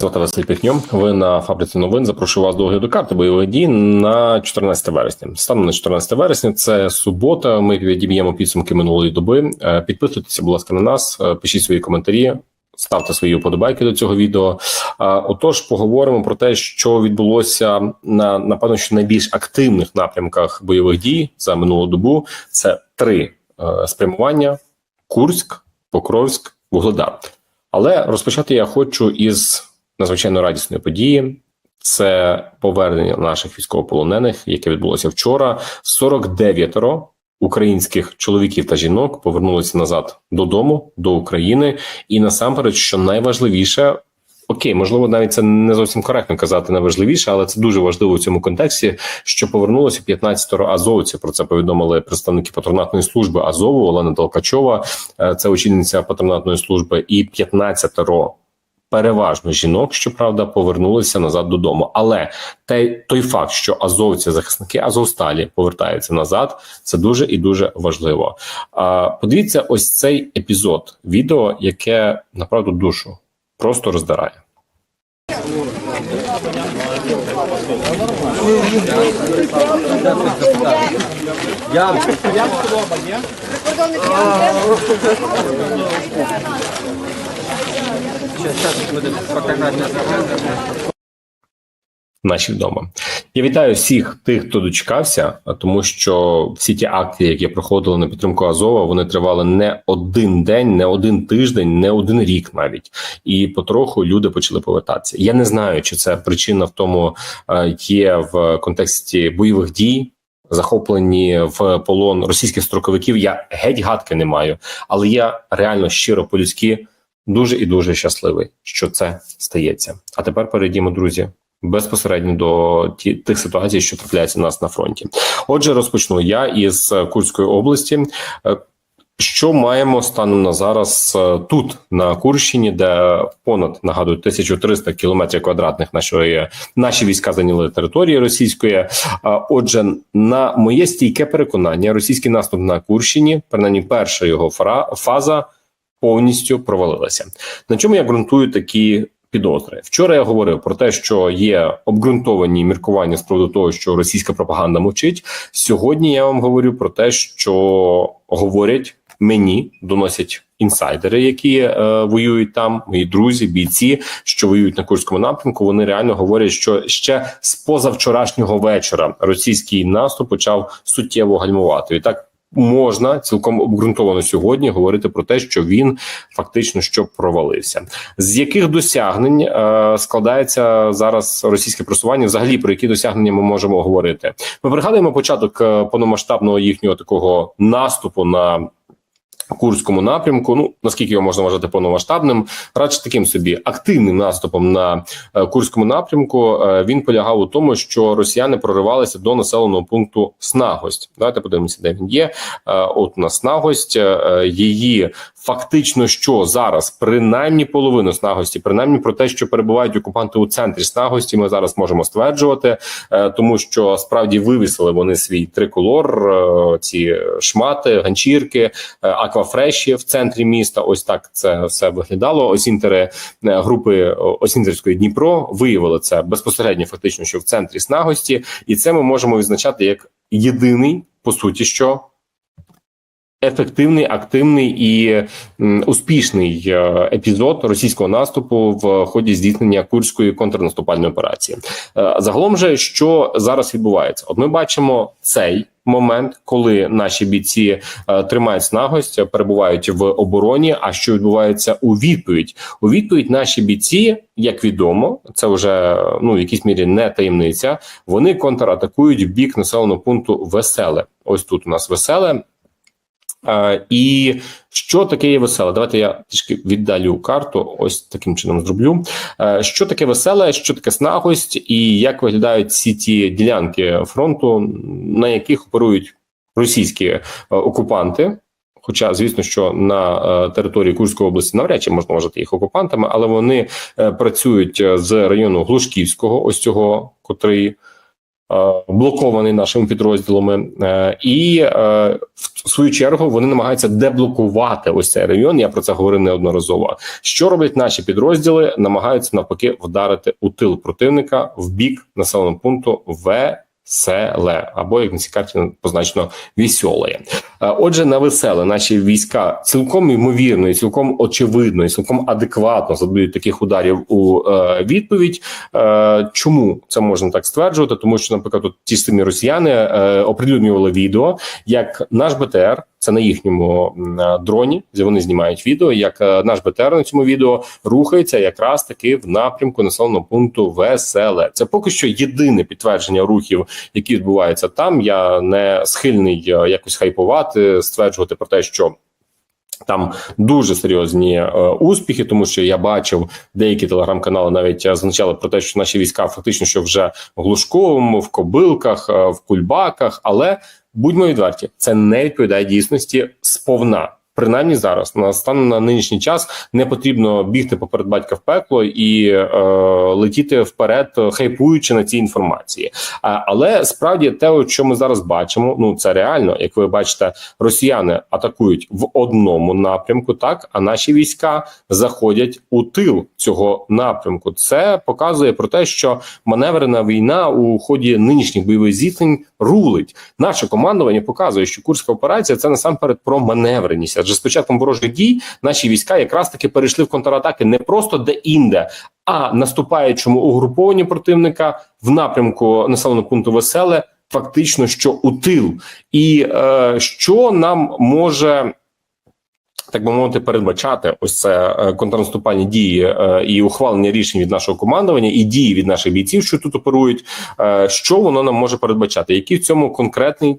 Звати Василь Піхньо. Ви на фабриці новин. Запрошую вас до огляду карти бойових дій на 14 вересня. Станом на 14 вересня це субота. Ми відіб'ємо підсумки минулої доби. Е, Підписуйтеся, будь ласка, на нас, е, пишіть свої коментарі. Ставте свої вподобайки до цього відео. А, Отож, поговоримо про те, що відбулося на напевно, що найбільш активних напрямках бойових дій за минулу добу. Це три е, спрямування: Курськ, Покровськ, Вугледар. Але розпочати я хочу із надзвичайно радісної події. Це повернення наших військовополонених, яке відбулося вчора. 49 українських чоловіків та жінок повернулися назад додому, до України. І насамперед, що найважливіше, окей, можливо, навіть це не зовсім коректно казати найважливіше, але це дуже важливо в цьому контексті. Що повернулося 15 азовців. Про це повідомили представники патронатної служби Азову Олена Толкачова, е, це очільниця патронатної служби, і 15 переважно жінок, щоправда, повернулися назад додому. Але те, той факт, що азовці, захисники Азовсталі повертаються назад, це дуже і дуже важливо. А, Подивіться, ось цей епізод відео, яке направду душу просто роздирає. Наші вдома. Я вітаю всіх тих, хто дочекався, тому що всі ті акції, які проходили на підтримку Азова, вони тривали не один день, не один тиждень, не один рік навіть. І потроху люди почали повертатися. Я не знаю, чи це причина в тому е, є в контексті бойових дій. Захоплені в полон російських строковиків. Я геть гадки не маю, але я реально щиро по-людськи дуже і дуже щасливий, що це стається. А тепер перейдімо, друзі, безпосередньо до ті, тих ситуацій, що трапляються у нас на фронті. Отже, розпочну я із Курської області. Е, Що маємо станом на зараз е, тут на Курщині, де понад нагадую 1300 кілометрів квадратних нашої наші війська зайняли території російської. Отже, на моє стійке переконання, російський наступ на Курщині, принаймні перша його фаза, повністю провалилася. На чому я ґрунтую такі підозри? Вчора я говорив про те, що є обґрунтовані міркування з приводу того, що російська пропаганда мовчить. Сьогодні я вам говорю про те, що говорять мені, доносять інсайдери, які е, воюють там, мої друзі, бійці, що воюють на Курському напрямку. Вони реально говорять, що ще з позавчорашнього вечора російський наступ почав суттєво гальмувати. І так можна цілком обґрунтовано сьогодні говорити про те, що він фактично що провалився. З яких досягнень е, складається зараз російське просування? Взагалі про які досягнення ми можемо говорити? Ми пригадуємо початок е, повномасштабного їхнього такого наступу на. Курському напрямку, ну наскільки його можна вважати повномасштабним, радше таким собі активним наступом на е, Курському напрямку. Е, він полягав у тому, що росіяни проривалися до населеного пункту Снагость. Давайте подивимося, де він є. Е, от на Снагость її фактично, що зараз принаймні половину Снагості, принаймні про те, що перебувають окупанти у центрі Снагості, ми зараз можемо стверджувати, тому що справді вивісили вони свій триколор, ці шмати, ганчірки. е, аквафреші в центрі міста. Ось так це все виглядало. Осінтери е, групи е, Осінтерської Дніпро виявили це безпосередньо, фактично, що в центрі снагості, і це ми можемо відзначати як єдиний по суті, що. Ефективний, активний і успішний е, епізод російського наступу в ході здійснення курської контрнаступальної операції. Загалом же, що зараз відбувається, от ми бачимо цей момент, коли наші бійці е, тримають снагость, перебувають в обороні. А що відбувається у відповідь? У відповідь наші бійці, як відомо, це вже ну в якійсь мірі не таємниця. Вони контратакують бік населеного пункту Веселе. Ось тут у нас веселе. І що таке є веселе? Давайте я трішки віддалю карту. Ось таким чином зроблю. Що таке веселе, що таке снагость, і як виглядають всі ті ділянки фронту, на яких оперують російські е, окупанти. Хоча, звісно, що на е, території Курської області навряд чи можна вважати їх окупантами, але вони е, працюють з району Глушківського, ось цього, котрий блокований нашими підрозділами, е, і е, в свою чергу вони намагаються деблокувати ось цей район. Я про це говорив неодноразово. Що роблять наші підрозділи? Намагаються навпаки вдарити у тил противника в бік населеного пункту В. Селе або як на цій карті позначено вісьолеє. Отже, на веселе наші війська цілком ймовірно, і цілком очевидно, і цілком адекватно задають таких ударів у е, відповідь. Е, чому це можна так стверджувати? Тому що, наприклад, ті самі росіяни е, оприлюднювали відео, як наш БТР. Це на їхньому е, дроні, де вони знімають відео. Як е, наш БТР на цьому відео рухається якраз таки в напрямку населеного пункту Веселе. Це поки що єдине підтвердження рухів, які відбуваються там. Я не схильний е, якось хайпувати, стверджувати про те, що. Там дуже серйозні е, успіхи, тому що я бачив деякі телеграм-канали навіть зазначали про те, що наші війська фактично що вже в Глушковому, в Кобилках, е, в Кульбаках, але будьмо відверті, це не відповідає дійсності сповна. Принаймні зараз на стан на нинішній час не потрібно бігти поперед батька в пекло і е, летіти вперед, хайпуючи на цій інформації. А, але справді те, що ми зараз бачимо, ну це реально, як ви бачите, росіяни атакують в одному напрямку, так а наші війська заходять у тил цього напрямку. Це показує про те, що маневрена війна у ході нинішніх бойових зіткнень рулить. Наше командування показує, що курська операція це насамперед про маневреність. Адже з початком ворожих дій наші війська якраз таки перейшли в контратаки не просто де-інде, а наступаючому угрупованню противника в напрямку населеного пункту Веселе, фактично що у тил. І е, що нам може. Так би мовити, передбачати ось це е, контрнаступальні дії е, і ухвалення рішень від нашого командування, і дії від наших бійців, що тут оперують. Е, що воно нам може передбачати? Який в цьому конкретний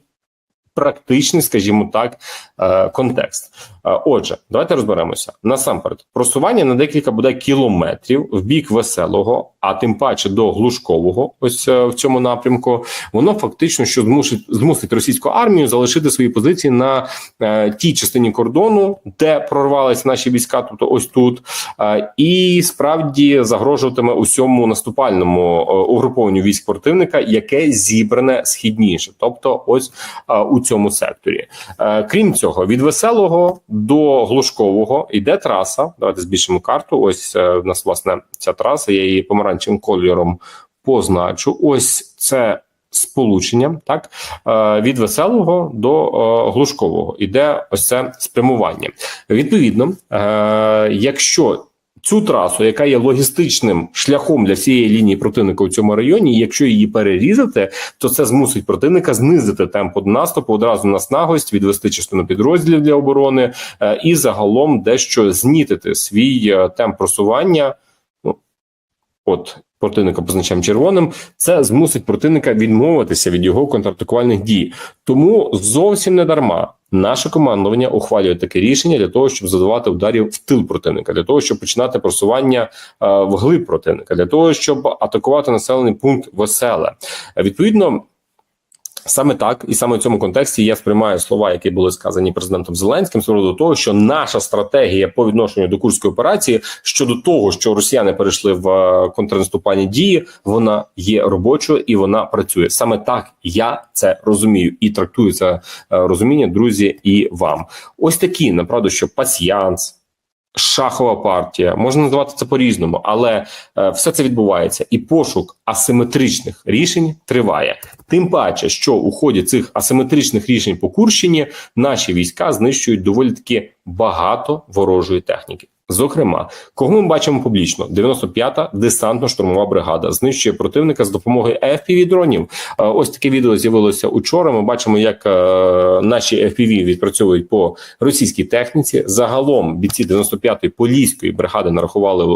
практичний, скажімо так, е, контекст? Е, Отже, давайте розберемося насамперед. Просування на декілька буде кілометрів в бік веселого, а тим паче до глушкового, ось е, в цьому напрямку, воно фактично що змусить змусить російську армію залишити свої позиції на е, тій частині кордону, де прорвалися наші війська, тобто ось тут, е, і справді загрожуватиме усьому наступальному е, угрупованню військ противника, яке зібране східніше, тобто ось е, у цьому секторі. Е, крім цього, від веселого до глушкового йде траса. Давайте збільшимо карту. Ось е, в нас власне ця траса. Я її помаранчевим кольором позначу. Ось це. Сполучення так е, від веселого до е, глушкового іде ось це спрямування. Відповідно, якщо цю трасу, яка є логістичним шляхом для всієї лінії противника у цьому районі, якщо її перерізати, то це змусить противника знизити темп наступу одразу на снагость, відвести частину підрозділів для оборони е, і загалом дещо знітити свій е, темп просування. Ну, От противника позначаємо червоним, це змусить противника відмовитися від його контратакувальних дій. Тому зовсім не дарма наше командування ухвалює таке рішення для того, щоб задавати ударів в тил противника, для того, щоб починати просування е, в глиб противника, для того, щоб атакувати населений пункт веселе. Е, Відповідно. Саме так, і саме в цьому контексті я сприймаю слова, які були сказані президентом Зеленським, з до того, що наша стратегія по відношенню до курської операції щодо того, що росіяни перейшли в е, контрнаступальні дії, вона є робочою і вона працює. Саме так я це розумію і трактую це е, розуміння, друзі, і вам. Ось такі направду, що пасіянс. Шахова партія можна назвати це по-різному, але е, все це відбувається, і пошук асиметричних рішень триває. Тим паче, що у ході цих асиметричних рішень по Курщині наші війська знищують доволі таки багато ворожої техніки. Зокрема, кого ми бачимо публічно: 95-та десантно-штурмова бригада знищує противника з допомогою fpv дронів. Е, Ось таке відео з'явилося учора. Ми бачимо, як е, наші FPV відпрацьовують по російській техніці. Загалом бійці 95-ї поліської бригади нарахували е,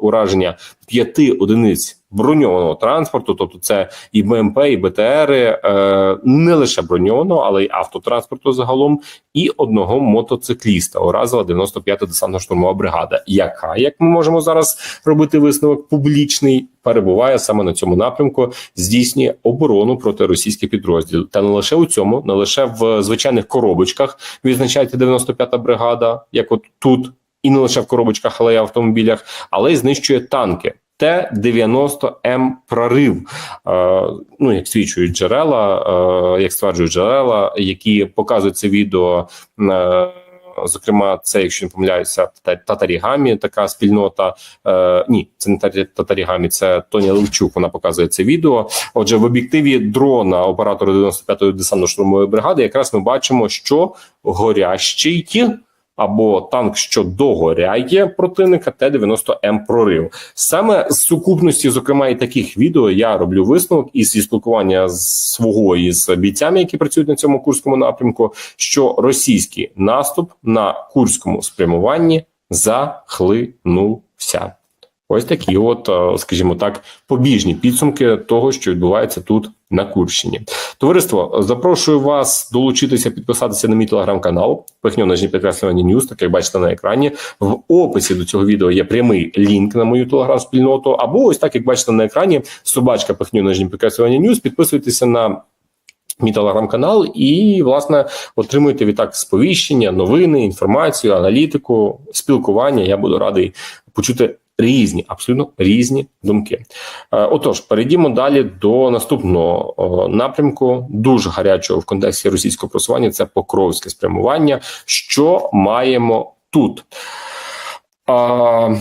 ураження п'яти одиниць. Броньованого транспорту, тобто це і БМП, і БТРи, е, не лише броньованого, але й автотранспорту загалом, і одного мотоцикліста уразила 95-та десантно-штурмова бригада, яка, як ми можемо зараз робити висновок, публічний перебуває саме на цьому напрямку, здійснює оборону проти російських підрозділів. Та не лише у цьому, не лише в звичайних коробочках відзначається 95-та бригада, як от тут. І не лише в коробочках, але й автомобілях, але й знищує танки Т-90М прорив. Е, ну, як свідчують джерела, е, як стверджують джерела, які показують це відео. Е, Зокрема, це, якщо не помиляюся, Та- Татарігамі, така спільнота. Е, ні, це не Татарігамі, це Тоня Левчук. Вона показує це відео. Отже, в об'єктиві дрона оператора 95-ї десантно-штурмової бригади, якраз ми бачимо, що горящий або танк, що догоряє противника, Т-90М прорив. Саме з сукупності, зокрема, і таких відео я роблю висновок із зі спілкування свого із бійцями, які працюють на цьому курському напрямку, що російський наступ на курському спрямуванні захлинувся. Ось такі, от, е, скажімо так, побіжні підсумки того, що відбувається тут на Курщині. Товариство, запрошую вас долучитися, підписатися на мій телеграм-канал. Пихню нижні підкреслювання Ньюс, так як бачите на екрані. В описі до цього відео є прямий лінк на мою телеграм-спільноту. Або ось так, як бачите на екрані, собачка пихню нижні підкреслювання Ньюс. Підписуйтеся на. Мій телеграм-канал, і власне отримуєте відтак сповіщення, новини, інформацію, аналітику, спілкування. Я буду радий почути різні, абсолютно різні думки. Е, Отож, перейдімо далі до наступного напрямку, дуже гарячого в контексті російського просування. Це покровське спрямування. Що маємо тут? А,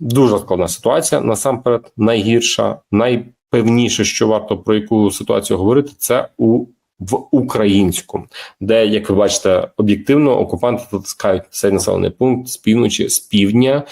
Дуже складна ситуація. Насамперед, найгірша, найпевніше, що варто про яку ситуацію говорити, це у в українську, де, як ви бачите, об'єктивно окупанти дотискають цей населений пункт з півночі, з півдня,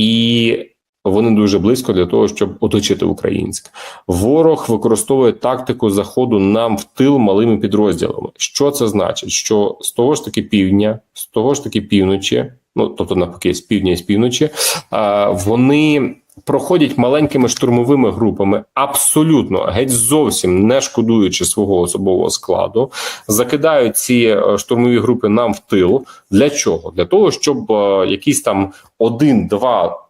і вони дуже близько для того, щоб оточити українське. Ворог використовує тактику заходу нам в тил малими підрозділами. Що це значить? Що з того ж таки півдня, з того ж таки півночі, ну тобто навпаки, з півдня і з півночі, а, вони. Проходять маленькими штурмовими групами, абсолютно геть зовсім не шкодуючи свого особового складу, закидають ці е, штурмові групи нам в тил. Для чого? Для того, щоб е, якісь там один, два.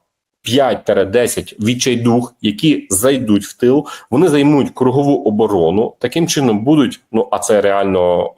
5-10 відчайдух, які зайдуть в тил, вони займуть кругову оборону. Таким чином будуть. Ну а це реально,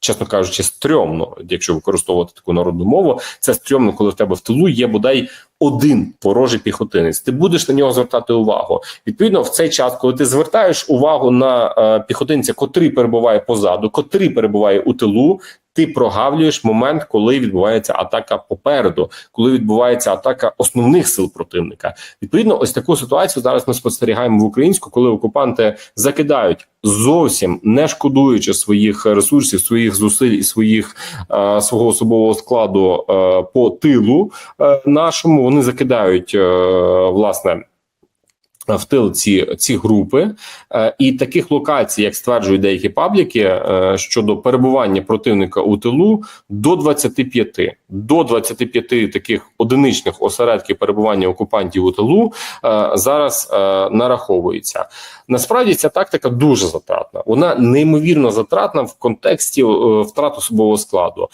чесно кажучи, стрьомно, якщо використовувати таку народну мову. Це стрьомно, коли в тебе в тилу є бодай один ворожий піхотинець. Ти будеш на нього звертати увагу. Відповідно, в цей час, коли ти звертаєш увагу на е, піхотинця, котрий перебуває позаду, котрий перебуває у тилу. Ти прогавлюєш момент, коли відбувається атака попереду, коли відбувається атака основних сил противника. Відповідно, ось таку ситуацію зараз ми спостерігаємо в українську, коли окупанти закидають зовсім не шкодуючи своїх ресурсів, своїх зусиль і своїх е, свого особового складу е, по тилу е, нашому. Вони закидають е, власне в тил ці ці групи, е, і таких локацій, як стверджують деякі пабліки, е, щодо перебування противника у тилу до 25. До 25 таких одиничних осередків перебування окупантів у тилу е, зараз нараховується. Насправді ця тактика дуже затратна. Вона неймовірно затратна в контексті втрат особового складу.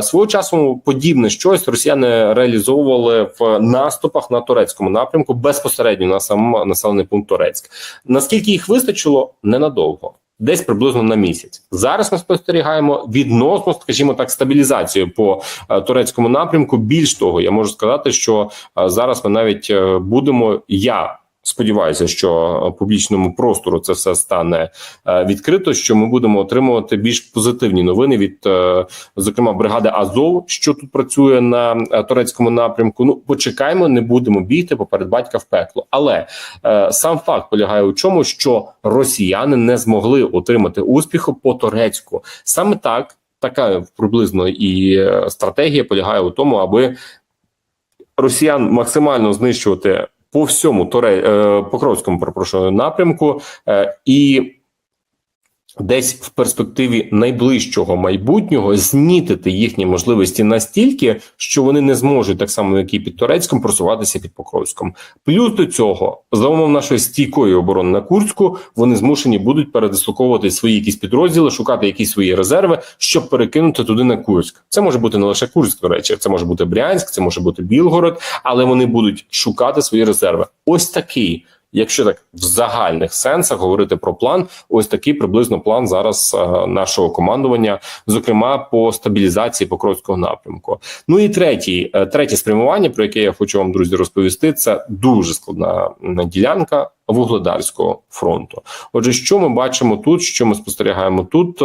Свого часу подібне щось росіяни реалізовували в наступах на турецькому напрямку безпосередньо на сам населений пункт Турецьк. Наскільки їх вистачило, ненадовго. Десь приблизно на місяць зараз ми спостерігаємо відносно, скажімо так, стабілізацію по е, турецькому напрямку. Більш того, я можу сказати, що е, зараз ми навіть е, будемо я. Сподіваюся, що публічному простору це все стане е, відкрито. Що ми будемо отримувати більш позитивні новини від, е, зокрема, бригади Азов, що тут працює на е, турецькому напрямку. Ну почекаємо, не будемо бігти поперед батька в пекло. Але сам факт полягає у чому, що росіяни не змогли отримати успіху по турецьку. Саме так така приблизно і стратегія полягає у тому, аби росіян максимально знищувати по всьому Торе е, Покровському перепрошую напрямку, е, і десь в перспективі найближчого майбутнього знітити їхні можливості настільки, що вони не зможуть так само, як і під Турецьком, просуватися під Покровськом. Плюс до цього, за умов нашої стійкої оборони на Курську, вони змушені будуть передислоковувати свої якісь підрозділи, шукати якісь свої резерви, щоб перекинути туди на Курськ. Це може бути не лише Курськ, до речі, це може бути Брянськ, це може бути Білгород, але вони будуть шукати свої резерви. Ось такий Якщо так в загальних сенсах говорити про план, ось такий приблизно план зараз е, нашого командування, зокрема по стабілізації Покровського напрямку. Ну і третій, е, третє спрямування, про яке я хочу вам друзі розповісти, це дуже складна ділянка. Вугледарського фронту. Отже, що ми бачимо тут? Що ми спостерігаємо тут? Е,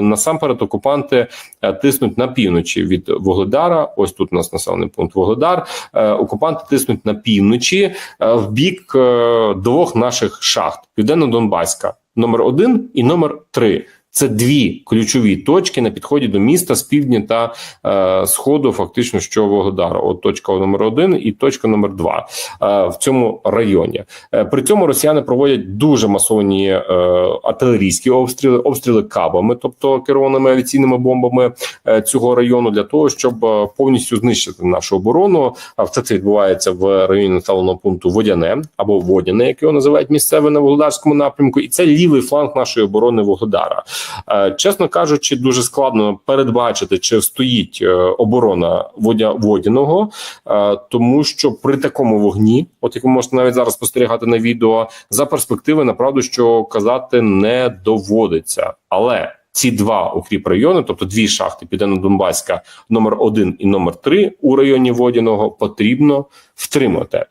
Насамперед, окупанти е, тиснуть на півночі від Вугледара. Ось тут у нас населений пункт Вугледар. Е, Окупанти тиснуть на півночі в бік двох наших шахт: Південно-Донбаська, номер один і номер три. Це дві ключові точки на підході до міста з півдня та е, сходу, фактично, що Вугледара. От точка номер один і точка номер два е, в цьому районі. Е, При цьому росіяни проводять дуже масовані е, артилерійські обстріли, обстріли кабами, тобто керованими авіаційними бомбами е, цього району, для того, щоб е, повністю знищити нашу оборону. А все це відбувається в районі населеного пункту Водяне або Водяне, як його називають місцеве на Вугледарському напрямку, і це лівий фланг нашої оборони Вугледара. Е, Чесно кажучи, дуже складно передбачити, чи стоїть е, оборона Водя Водяного, е, тому що при такому вогні, от як ви можете навіть зараз спостерігати на відео, за перспективи направду, що казати не доводиться, але. Ці два укріп райони, тобто дві шахти Південно-Донбаська, номер 1 і номер 3 у районі Водяного, потрібно втримати.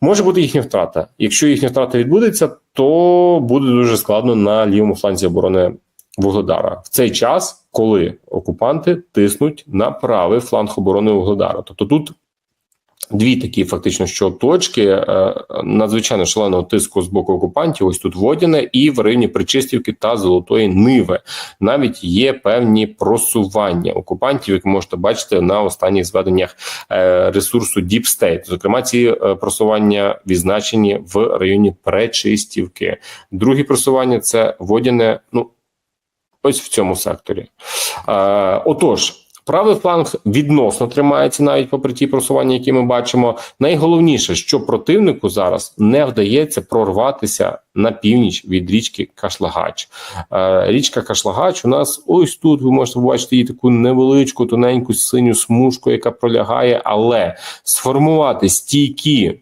Може бути їхня втрата. Якщо їхня втрата відбудеться, то буде дуже складно на лівому фланзі оборони Вугледара в цей час, коли окупанти тиснуть на правий фланг оборони Вугледара. Тобто тут дві такі фактично що точки е, надзвичайно шаленого тиску з боку окупантів. Ось тут Водяне і в районі Причистівки та Золотої Ниви. Навіть є певні просування окупантів, як можете бачити на останніх зведеннях е, ресурсу Deep State. Зокрема, ці е, просування відзначені в районі Пречистівки. Другі просування це Водяне. Ну ось в цьому секторі. Е, отож. Правий фланг відносно тримається навіть попри ті просування, які ми бачимо. Найголовніше, що противнику зараз не вдається прорватися на північ від річки Кашлагач. Е, річка Кашлагач у нас ось тут. Ви можете побачити її таку невеличку, тоненьку синю смужку, яка пролягає, але сформувати стійкі.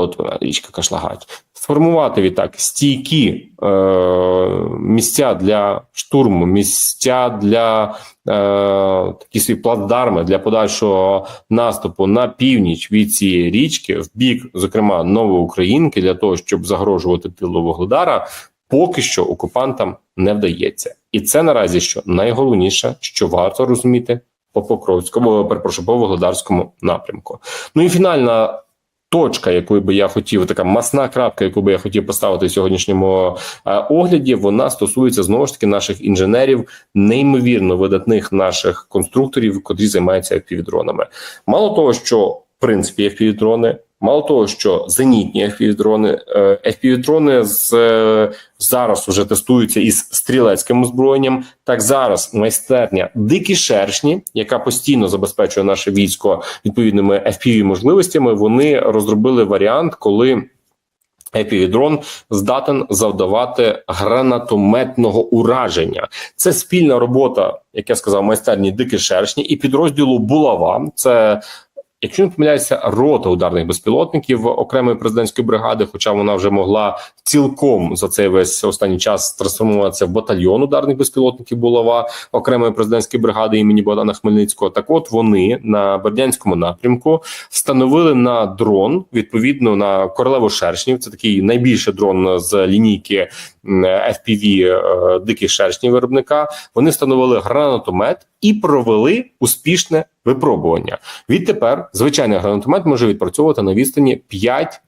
От вона річка Кашлагач. Сформувати відтак стійкі е, місця для штурму, місця для е, такі свої плацдарми для подальшого наступу на північ від цієї річки, в бік, зокрема, Новоукраїнки, для того, щоб загрожувати тилу Вогледара, поки що окупантам не вдається. І це наразі що найголовніше, що варто розуміти по Покровському, перепрошую, по Вогледарському напрямку. Ну і фінальна точка, яку би я хотів, така масна крапка, яку би я хотів поставити в сьогоднішньому е, огляді, вона стосується знову ж таки наших інженерів, неймовірно видатних наших конструкторів, котрі займаються FPV-дронами. Мало того, що в принципі FPV-дрони, Мало того, що зенітні FPV-дрони, е, FPV-дрони з е, зараз вже тестуються із стрілецьким озброєнням. Так зараз майстерня дикі шершні, яка постійно забезпечує наше військо відповідними fpv можливостями. Вони розробили варіант, коли. FPV-дрон здатен завдавати гранатометного ураження. Це спільна робота, як я сказав, майстерні дикі шершні і підрозділу Булава. Це Якщо не помиляюся, рота ударних безпілотників окремої президентської бригади, хоча вона вже могла цілком за цей весь останній час трансформуватися в батальйон ударних безпілотників булава окремої президентської бригади імені Богдана Хмельницького. Так, от вони на Бердянському напрямку встановили на дрон відповідно на королеву шершнів. Це такий найбільший дрон з лінійки FPV е, диких шершнів виробника. Вони встановили гранатомет і провели успішне випробування. Відтепер звичайний гранатомет може відпрацьовувати на відстані 5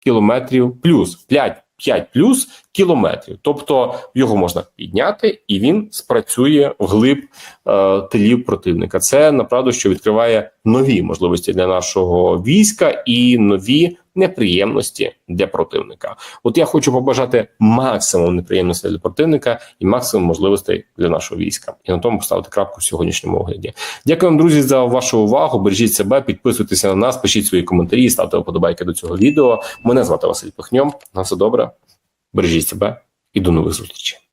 кілометрів плюс 5 5 плюс кілометрів, тобто його можна підняти, і він спрацює вглиб е, тилів противника. Це направду, що відкриває нові можливості для нашого війська і нові неприємності для противника. От я хочу побажати максимум неприємностей для противника і максимум можливостей для нашого війська. І на тому поставити крапку в сьогоднішньому огляді. Дякую вам, друзі, за вашу увагу. Бережіть себе, підписуйтеся на нас, пишіть свої коментарі, ставте вподобайки до цього відео. Мене звати Василь Пихньом. На все добре. Бережіть себе і до нових зустрічей.